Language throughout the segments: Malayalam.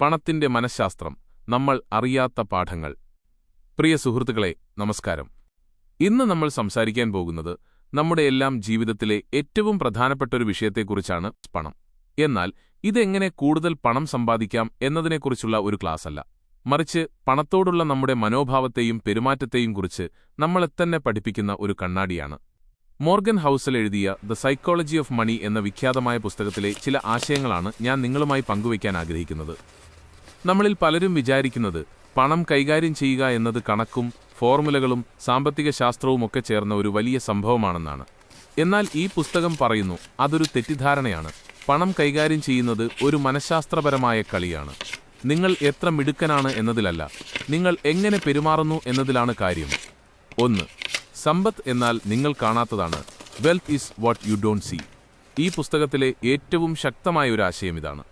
പണത്തിന്റെ മനഃശാസ്ത്രം നമ്മൾ അറിയാത്ത പാഠങ്ങൾ. പ്രിയ സുഹൃത്തുക്കളെ നമസ്കാരം. ഇന്ന് നമ്മൾ സംസാരിക്കാൻ പോകുന്നത് നമ്മുടെ എല്ലാം ജീവിതത്തിലെ ഏറ്റവും പ്രധാനപ്പെട്ട ഒരു വിഷയത്തെക്കുറിച്ചാണ് പണം. എന്നാൽ ഇതെങ്ങനെ കൂടുതൽ പണം സമ്പാദിക്കാം എന്നതിനെക്കുറിച്ചുള്ള ഒരു ക്ലാസ് അല്ല മറിച്ച് പണത്തോടുള്ള നമ്മുടെ മനോഭാവത്തെയും പെരുമാറ്റത്തെയും കുറിച്ച് നമ്മളെത്തന്നെ പഠിപ്പിക്കുന്ന ഒരു കണ്ണാടിയാണ്. മോർഗൻ ഹൗസൽ എഴുതിയ ദ സൈക്കോളജി ഓഫ് മണി എന്ന വിഖ്യാതമായ പുസ്തകത്തിലെ ചില ആശയങ്ങളാണ് ഞാൻ നിങ്ങളുമായി പങ്കുവയ്ക്കാൻ ആഗ്രഹിക്കുന്നത്. നമ്മളിൽ പലരും വിചാരിക്കുന്നത് പണം കൈകാര്യം ചെയ്യുക എന്നത് കണക്കും ഫോർമുലകളും സാമ്പത്തിക ശാസ്ത്രവും ഒക്കെ ചേർന്ന ഒരു വലിയ സംഭവമാണെന്നാണ്. എന്നാൽ ഈ പുസ്തകം പറയുന്നു അതൊരു തെറ്റിദ്ധാരണയാണ്. പണം കൈകാര്യം ചെയ്യുന്നത് ഒരു മനഃശാസ്ത്രപരമായ കളിയാണ്. നിങ്ങൾ എത്ര മിടുക്കനാണ് എന്നതിലല്ല നിങ്ങൾ എങ്ങനെ പെരുമാറുന്നു എന്നതിലാണ് കാര്യം. ഒന്ന് സമ്പത്ത് എന്നാൽ നിങ്ങൾ കാണാത്തതാണ്. Wealth is what you don't see ഈ പുസ്തകത്തിലെ ഏറ്റവും ശക്തമായ ഒരു ആശയം ഇതാണ്.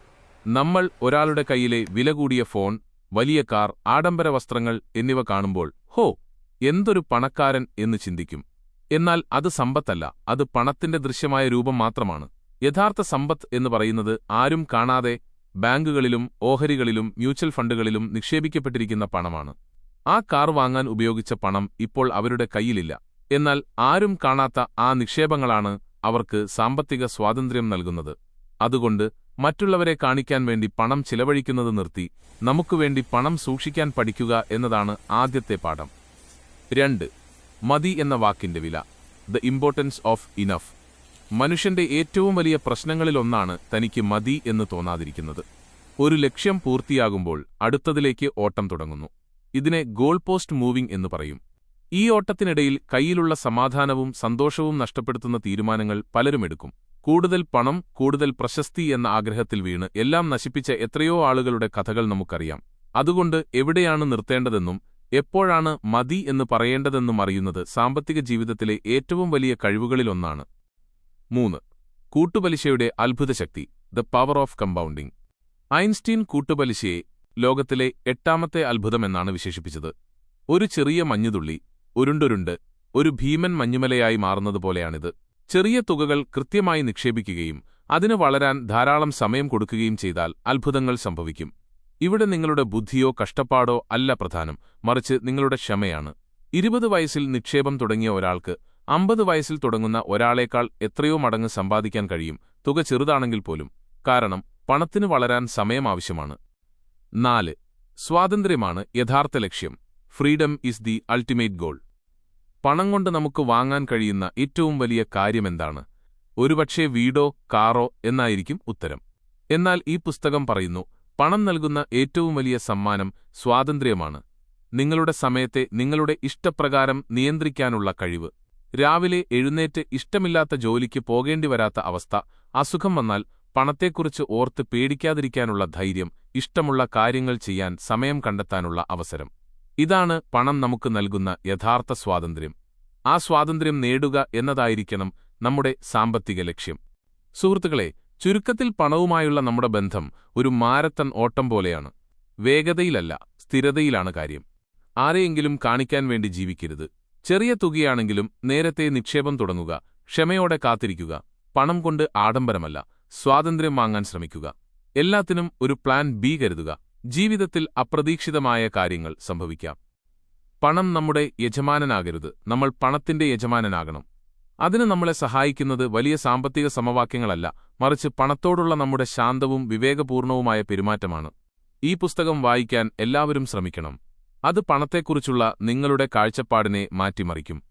നമ്മൾ ഒരാളുടെ കയ്യിലെ വില കൂടിയ ഫോൺ വലിയ കാർ ആഡംബര വസ്ത്രങ്ങൾ എന്നിവ കാണുമ്പോൾ ഹോ എന്തൊരു പണക്കാരൻ എന്ന് ചിന്തിക്കും. എന്നാൽ അത് സമ്പത്തല്ല അത് പണത്തിന്റെ ദൃശ്യമായ രൂപം മാത്രമാണ്. യഥാർത്ഥ സമ്പത്ത് എന്ന് പറയുന്നത് ആരും കാണാതെ ബാങ്കുകളിലും ഓഹരികളിലും മ്യൂച്വൽ ഫണ്ടുകളിലും നിക്ഷേപിക്കപ്പെട്ടിരിക്കുന്ന പണമാണ്. ആ കാർ വാങ്ങാൻ ഉപയോഗിച്ച പണം ഇപ്പോൾ അവരുടെ കയ്യിലില്ല. എന്നാൽ ആരും കാണാത്ത ആ നിക്ഷേപങ്ങളാണ് അവർക്ക് സാമ്പത്തിക സ്വാതന്ത്ര്യം നൽകുന്നത്. അതുകൊണ്ട് മറ്റുള്ളവരെ കാണിക്കാൻ വേണ്ടി പണം ചിലവഴിക്കുന്നത് നിർത്തി നമുക്ക് വേണ്ടി പണം സൂക്ഷിക്കാൻ പഠിക്കുക എന്നതാണ് ആദ്യത്തെ പാഠം. രണ്ട് മതി എന്ന വാക്കിന്റെ വില. ദ ഇമ്പോർട്ടൻസ് ഓഫ് ഇനഫ് മനുഷ്യന്റെ ഏറ്റവും വലിയ പ്രശ്നങ്ങളിലൊന്നാണ് തനിക്ക് മതി എന്ന് തോന്നാതിരിക്കുന്നത്. ഒരു ലക്ഷ്യം പൂർത്തിയാകുമ്പോൾ അടുത്തതിലേക്ക് ഓട്ടം തുടങ്ങുന്നു. ഇതിനെ ഗോൾ പോസ്റ്റ് മൂവിംഗ് എന്ന് പറയും. ഈ ഓട്ടത്തിനിടയിൽ കയ്യിലുള്ള സമാധാനവും സന്തോഷവും നഷ്ടപ്പെടുത്തുന്ന തീരുമാനങ്ങൾ പലരുമെടുക്കും കൂടുതൽ പണം കൂടുതൽ പ്രശസ്തി എന്ന ആഗ്രഹത്തിൽ വീണ് എല്ലാം നശിപ്പിച്ച എത്രയോ ആളുകളുടെ കഥകൾ നമുക്കറിയാം. അതുകൊണ്ട് എവിടെയാണ് നിർത്തേണ്ടതെന്നും എപ്പോഴാണ് മതി എന്ന് പറയേണ്ടതെന്നും അറിയുന്നത് സാമ്പത്തിക ജീവിതത്തിലെ ഏറ്റവും വലിയ കഴിവുകളിലൊന്നാണ് മൂന്ന്. കൂട്ടുപലിശയുടെ അത്ഭുതശക്തി the power of compounding Einstein കൂട്ടുപലിശയെ ലോകത്തിലെ എട്ടാമത്തെ അത്ഭുതമെന്നാണ് വിശേഷിപ്പിച്ചത്. ഒരു ചെറിയ മഞ്ഞുതുള്ളി ഉരുണ്ടുരുണ്ട് ഒരു ഭീമൻ മഞ്ഞുമലയായി മാറുന്നതുപോലെയാണിത്. ചെറിയ തുകകൾ കൃത്യമായി നിക്ഷേപിക്കുകയും അതിന് വളരാൻ ധാരാളം സമയം കൊടുക്കുകയും ചെയ്താൽ അത്ഭുതങ്ങൾ സംഭവിക്കും. ഇവിടെ നിങ്ങളുടെ ബുദ്ധിയോ കഷ്ടപ്പാടോ അല്ല പ്രധാനം മറിച്ച് നിങ്ങളുടെ ക്ഷമയാണ്. ഇരുപത് വയസ്സിൽ നിക്ഷേപം തുടങ്ങിയ ഒരാൾക്ക് അമ്പത് വയസ്സിൽ തുടങ്ങുന്ന ഒരാളേക്കാൾ എത്രയോ മടങ്ങ് സമ്പാദിക്കാൻ കഴിയും തുക ചെറുതാണെങ്കിൽ പോലും. കാരണം പണത്തിന് വളരാൻ സമയം ആവശ്യമാണ്. നാല് സ്വാതന്ത്ര്യമാണ് യഥാർത്ഥ ലക്ഷ്യം. Freedom is the ultimate goal. പണം കൊണ്ട് നമുക്ക് വാങ്ങാൻ കഴിയുന്ന ഏറ്റവും വലിയ കാര്യമെന്താണ് ഒരുപക്ഷേ വീടോ കാറോ എന്നായിരിക്കും ഉത്തരം. എന്നാൽ ഈ പുസ്തകം പറയുന്നു പണം നൽകുന്ന ഏറ്റവും വലിയ സമ്മാനം സ്വാതന്ത്ര്യമാണ്. നിങ്ങളുടെ സമയത്തെ നിങ്ങളുടെ ഇഷ്ടപ്രകാരം നിയന്ത്രിക്കാനുള്ള കഴിവ്. രാവിലെ എഴുന്നേറ്റ് ഇഷ്ടമില്ലാത്ത ജോലിക്ക് പോകേണ്ടി വരാത്ത അവസ്ഥ അസുഖം വന്നാൽ പണത്തെക്കുറിച്ച് ഓർത്ത് പേടിക്കാതിരിക്കാനുള്ള ധൈര്യം ഇഷ്ടമുള്ള കാര്യങ്ങൾ ചെയ്യാൻ സമയം കണ്ടെത്താനുള്ള അവസരം. ഇതാണ് പണം നമുക്ക് നൽകുന്ന യഥാർത്ഥ സ്വാതന്ത്ര്യം. ആ സ്വാതന്ത്ര്യം നേടുക എന്നതായിരിക്കണം നമ്മുടെ സാമ്പത്തിക ലക്ഷ്യം. സുഹൃത്തുക്കളെ ചുരുക്കത്തിൽ പണവുമായുള്ള നമ്മുടെ ബന്ധം ഒരു മാരത്തൺ ഓട്ടം പോലെയാണ്. വേഗതയിലല്ല സ്ഥിരതയിലാണ് കാര്യം. ആരെയെങ്കിലും കാണിക്കാൻ വേണ്ടി ജീവിക്കരുത്. ചെറിയ തുകയാണെങ്കിലും നേരത്തെ നിക്ഷേപം തുടങ്ങുക ക്ഷമയോടെ കാത്തിരിക്കുക. പണം കൊണ്ട് ആഡംബരമല്ല സ്വാതന്ത്ര്യം വാങ്ങാൻ ശ്രമിക്കുക. എല്ലാത്തിനും ഒരു പ്ലാൻ ബി കരുതുക. ജീവിതത്തിൽ അപ്രതീക്ഷിതമായ കാര്യങ്ങൾ സംഭവിക്കാം. പണം നമ്മുടെ യജമാനനാകരുത്. നമ്മൾ പണത്തിന്റെ യജമാനനാകണം. അതിന് നമ്മളെ സഹായിക്കുന്നത് വലിയ സാമ്പത്തിക സമവാക്യങ്ങളല്ല മറിച്ച് പണത്തോടുള്ള നമ്മുടെ ശാന്തവും വിവേകപൂർണവുമായ പെരുമാറ്റമാണ്. ഈ പുസ്തകം വായിക്കാൻ എല്ലാവരും ശ്രമിക്കണം. അത് പണത്തെക്കുറിച്ചുള്ള നിങ്ങളുടെ കാഴ്ചപ്പാടിനെ മാറ്റിമറിക്കും.